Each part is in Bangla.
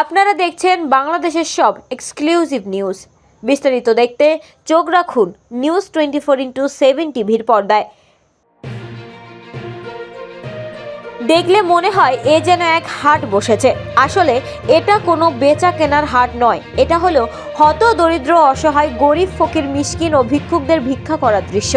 আপনারা দেখছেন বাংলাদেশের সব এক্সক্লুসিভ নিউজ বিস্তারিত দেখতে চোখ রাখুন news twenty four into seven টিভির পর্দায়। দেখলে মনে হয় এ যেন এক হাট বসেছে। আসলে এটা কোনো বেচা কেনার হাট নয়। এটা হলো হত দরিদ্র অসহায়, গরিব, ফকির, মিসকিন ও ভিক্ষুকদের ভিক্ষা করার দৃশ্য।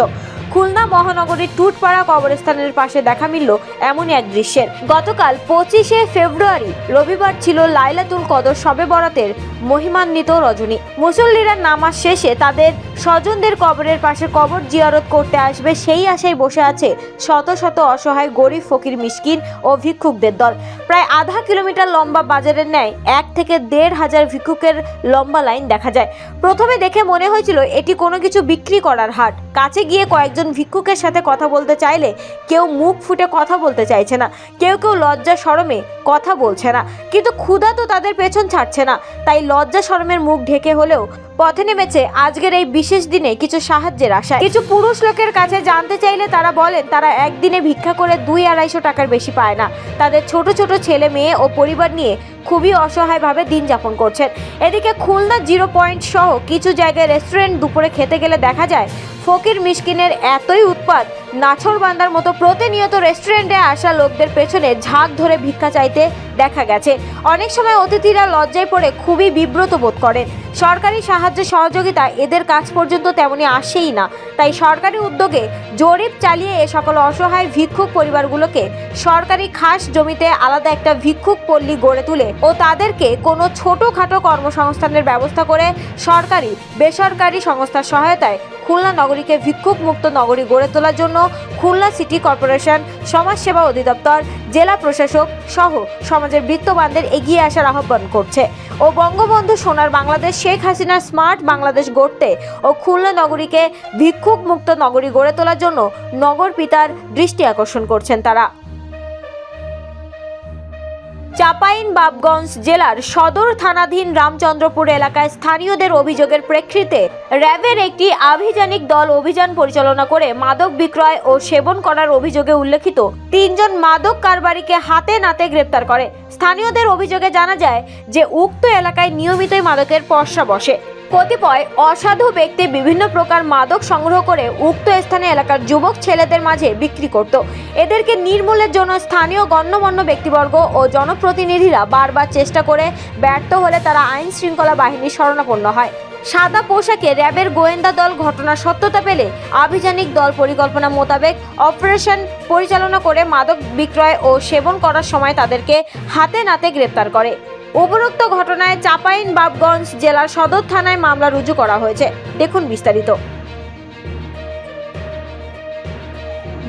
খুলনা মহানগরীর টুটপাড়া কবরস্থানের পাশে দেখা মিলল এমনই এক দৃশ্যের। গতকাল পঁচিশে ফেব্রুয়ারি রবিবার ছিল লাইলাতুল কদর সবে বরাতের মহিমান্বিত রজনী। মুসল্লিরা নামাজ শেষে তাদের স্বজনদের কবরের পাশে কবর জিয়ারত করতে আসবে সেই আশায় বসে আছে শত শত অসহায় গরিব ফকির মিসকিন ও ভিক্ষুকদের দল। প্রায় আধা কিলোমিটার লম্বা বাজারের ন্যায় এক থেকে দেড় হাজার ভিক্ষুকের লম্বা লাইন দেখা যায়। প্রথমে দেখে মনে হয়েছিল এটি কোনো কিছু বিক্রি করার হাট। কাছে গিয়ে কয়েকজন ভিক্ষুকের সাথে কথা বলতে চাইলে কেউ মুখ ফুটে কথা বলতে চাইছে না, কেউ কেউ লজ্জা সরমে কথা বলছে না। কিন্তু ক্ষুধা তো তাদের পেছন ছাড়ছে না, তাই লজ্জা সরমের মুখ ঢেকে হলেও পথে নেমেছে। আজকের এই বিশেষ দিনে কিছু সাহায্যের আশায়। কিছু পুরুষ লোকের কাছে জানতে চাইলে তারা বলেন, তারা একদিনে ভিক্ষা করে দুই আড়াইশো টাকার বেশি পায় না। তাদের ছোট ছোট ছেলে মেয়ে ও পরিবার নিয়ে খুবই অসহায়ভাবে দিন যাপন করছেন। এদিকে খুলনা জিরো পয়েন্ট সহ কিছু জায়গায় রেস্টুরেন্ট দুপুরে খেতে গেলে দেখা যায়, ফকির মিসকিনের এতই উৎপাত, নাছর বান্দার মতো প্রতিনিয়ত রেস্টুরেন্টে আসা লোকদের পেছনে ঝাঁক ধরে ভিক্ষা চাইতে দেখা গেছে। অনেক সময় অতিথিরা লজ্জায় পড়ে খুবই বিব্রত বোধ করেন। সরকারি সাহায্য সহযোগিতা এদের কাছ পর্যন্ত তেমনি আসেই না। তাই সরকারি উদ্যোগে জরিপ চালিয়ে এ সকল অসহায় ভিক্ষুক পরিবারগুলোকে সরকারি খাস জমিতে আলাদা একটা ভিক্ষুক পল্লী গড়ে তুলে ও তাদেরকে কোনো ছোটোখাটো কর্মসংস্থানের ব্যবস্থা করে সরকারি, বেসরকারি সংস্থার সহায়তায় খুলনা নগরীকে ভিক্ষুক মুক্ত নগরী গড়ে তোলার জন্য খুলনা সিটি কর্পোরেশন, সমাজসেবা অধিদপ্তর, জেলা প্রশাসক সহ সমাজের বৃত্তবানদের এগিয়ে আসার আহ্বান করছে। ও বঙ্গবন্ধু সোনার বাংলাদেশ শেখ হাসিনার স্মার্ট বাংলাদেশ গড়তে ও খুলনা নগরীকে ভিক্ষুক মুক্ত নগরী গড়ে তোলার জন্য নগর পিতার দৃষ্টি আকর্ষণ করছেন তারা। চাপাইন বাবগঞ্জ জেলার সদর থানাধীন রামচন্দ্রপুর এলাকায় স্থানীয়দের অভিযোগের প্রেক্ষিতে র্যাবের একটি আভিযানিক দল অভিযান পরিচালনা করে মাদক বিক্রয় ও সেবন করার অভিযোগে উল্লেখিত তিনজন মাদক কারবারিকে হাতে নাতে গ্রেপ্তার করে। স্থানীয়দের অভিযোগে জানা যায় যে, উক্ত এলাকায় নিয়মিতই মাদকের পর্ষা বসে। কতিপয় অসাধু ব্যক্তি বিভিন্ন প্রকার মাদক সংগ্রহ করে উক্ত স্থানে এলাকার যুবক ছেলেদের মাঝে বিক্রি করত। এদেরকে নির্মূলের জন্য স্থানীয় গণ্যমান্য ব্যক্তিবর্গ ও জনপ্রতিনিধিরা বারবার চেষ্টা করে ব্যর্থ হলে তারা আইন শৃঙ্খলা বাহিনীর শরণাপন্ন হয়। সাদা পোশাকে র্যাবের গোয়েন্দা দল ঘটনার সত্যতা পেলে আভিযানিক দল পরিকল্পনা মোতাবেক অপারেশন পরিচালনা করে মাদক বিক্রয় ও সেবন করার সময় তাদেরকে হাতে নাতে গ্রেপ্তার করে। উপরোক্ত ঘটনায় চাপাইন বাবগঞ্জ জেলার সদর থানায় মামলা রুজু করা হয়েছে। দেখুন বিস্তারিত।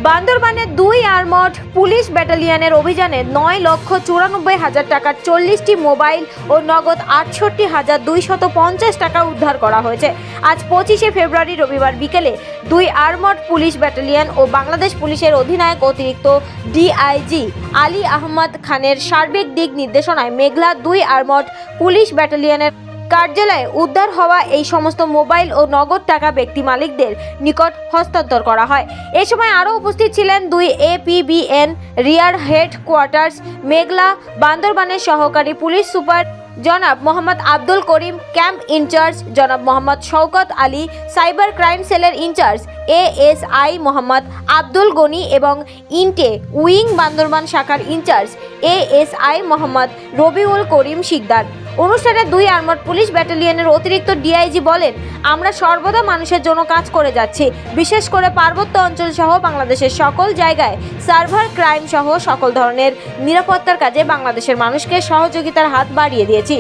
বান্দরবানের দুই আর্মড পুলিশ ব্যাটালিয়নের অভিযানে নয় লক্ষ চুরানব্বই হাজার টাকার চল্লিশটি মোবাইল ও নগদ আটষট্টি হাজার দুইশত পঞ্চাশ টাকা উদ্ধার করা হয়েছে। আজ পঁচিশে ফেব্রুয়ারি রবিবার বিকেলে দুই আর্মড পুলিশ ব্যাটালিয়ন ও বাংলাদেশ পুলিশের অধিনায়ক অতিরিক্ত ডিআইজি আলী আহমদ খানের সার্বিক দিক নির্দেশনায় মেঘলা দুই আর্মড পুলিশ ব্যাটালিয়নের কার্যালয়ে উদ্ধার হওয়া এই সমস্ত মোবাইল ও নগদ টাকা ব্যক্তি মালিকদের নিকট হস্তান্তর করা হয়। এ সময় আরও উপস্থিত ছিলেন দুই APBN rear head quarters Meghla বান্দরবানের সহকারী পুলিশ সুপার জনাব মোহাম্মদ আব্দুল করিম, ক্যাম্প ইনচার্জ জনাব মোহাম্মদ শওকত আলী, সাইবার ক্রাইম সেলের ইনচার্জ এএসআই মোহাম্মদ আব্দুল গনি এবং ইনটে উইং বান্দরবান শাখার ইনচার্জ এএসআই মোহাম্মদ রবিউল করিম শিকদার। অনুষ্ঠানে দুই আর্মড পুলিশ ব্যাটালিয়নের অতিরিক্ত ডিআইজি বলেন, আমরা সর্বদা মানুষের জন্য কাজ করে যাচ্ছি। বিশেষ করে পার্বত্য অঞ্চল সহ বাংলাদেশের সকল জায়গায় সার্ভার ক্রাইম সহ সকল ধরনের নিরাপত্তার কাজে বাংলাদেশের মানুষকে সহযোগিতার হাত বাড়িয়ে দিয়েছি।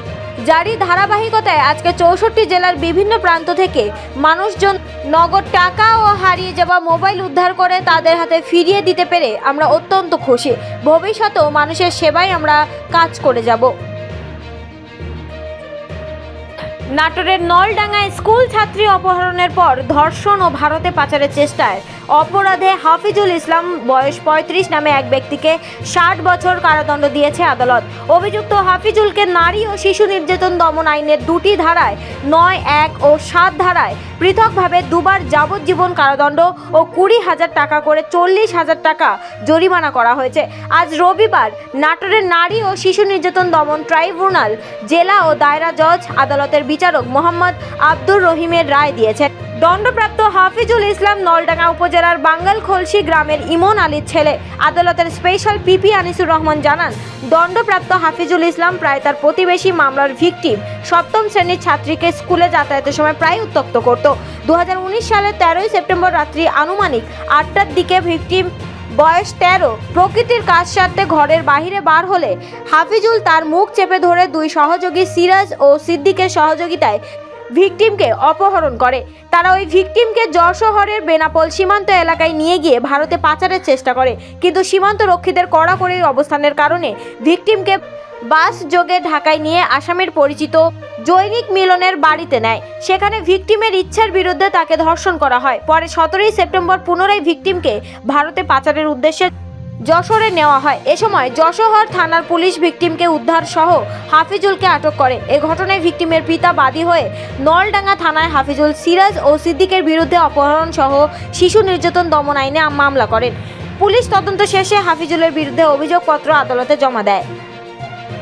জারি ধারাবাহিকতায় আজকে চৌষট্টি জেলার বিভিন্ন প্রান্ত থেকে মানুষজন নগদ টাকা ও হারিয়ে যাওয়া মোবাইল উদ্ধার করে তাদের হাতে ফিরিয়ে দিতে পেরে আমরা অত্যন্ত খুশি। ভবিষ্যতেও মানুষের সেবায় আমরা কাজ করে যাব। নাটোরের নলডাঙ্গায় স্কুল ছাত্রী অপহরণের পর ধর্ষণ ও ভারতে পাচারের চেষ্টায়। অপরাধে হাফিজুল ইসলাম বয়স পঁয়ত্রিশ নামে এক ব্যক্তিকে ষাট বছর কারাদণ্ড দিয়েছে আদালত। অভিযুক্ত হাফিজুলকে নারী ও শিশু নির্যাতন দমন আইনের দুটি ধারায় নয়, এক ও সাত ধারায় পৃথকভাবে দুবার যাবজ্জীবন কারাদণ্ড ও কুড়ি হাজার টাকা করে চল্লিশ হাজার টাকা জরিমানা করা হয়েছে। আজ রবিবার নাটোরের নারী ও শিশু নির্যাতন দমন ট্রাইব্যুনাল, জেলা ও দায়রা জজ, আদালতের বিচারক মোহাম্মদ আব্দুর রহিমের রায় দিয়েছেন। দণ্ডপ্রাপ্ত হাফিজুল ইসলাম নলডাঙ্গা উপজেলার বাঙ্গাল খলসি গ্রামের ইমন আলীর ছেলে, আদালতের স্পেশাল পিপি আনিসুর রহমান জানান, দণ্ডপ্রাপ্ত হাফিজুল ইসলাম প্রায় তার প্রতিবেশী মামলার ভিকটিম। সপ্তম শ্রেণির ছাত্রীকে স্কুলে যাতায়াতের সময় প্রায় উত্তক্ত করত। দু হাজার উনিশ সালের তেরোই সেপ্টেম্বর রাত্রি আনুমানিক আটটার দিকে ভিকটিম বয়স তেরো, প্রকৃতির কাজ সারতে ঘরের বাইরে বার হলে হাফিজুল তার মুখ চেপে ধরে দুই সহযোগী সিরাজ ও সিদ্দিকের সহযোগিতায় ভিকটিমকে অপহরণ করে। তারা ওই ভিকটিমকে যশোহরের বেনাপোল সীমান্ত এলাকায় নিয়ে গিয়ে ভারতে পাচারের চেষ্টা করে। কিন্তু সীমান্ত রক্ষীদের কড়াকড়ির অবস্থানের কারণে ভিকটিমকে বাস যোগে ঢাকায় নিয়ে আসামের পরিচিত জৈনিক মিলনের বাড়িতে নেয়। সেখানে ভিকটিমের ইচ্ছার বিরুদ্ধে তাকে ধর্ষণ করা হয়। পরে সতেরোই সেপ্টেম্বর পুনরায় ভিকটিমকে ভারতে পাচারের উদ্দেশ্যে যশোরে নেওয়া হয়। এ সময় যশোহর থানার পুলিশ ভিকটিমকে উদ্ধার সহ হাফিজুলকে আটক করে। এ ঘটনায় ভিকটিমের পিতা বাদী হয়ে নলডাঙ্গা থানায় হাফিজুল, সিরাজ ও সিদ্দিকের বিরুদ্ধে অপহরণ সহ শিশু নির্যাতন দমন আইনে মামলা করেন। পুলিশ তদন্ত শেষে হাফিজুলের বিরুদ্ধে অভিযোগপত্র আদালতে জমা দেয়।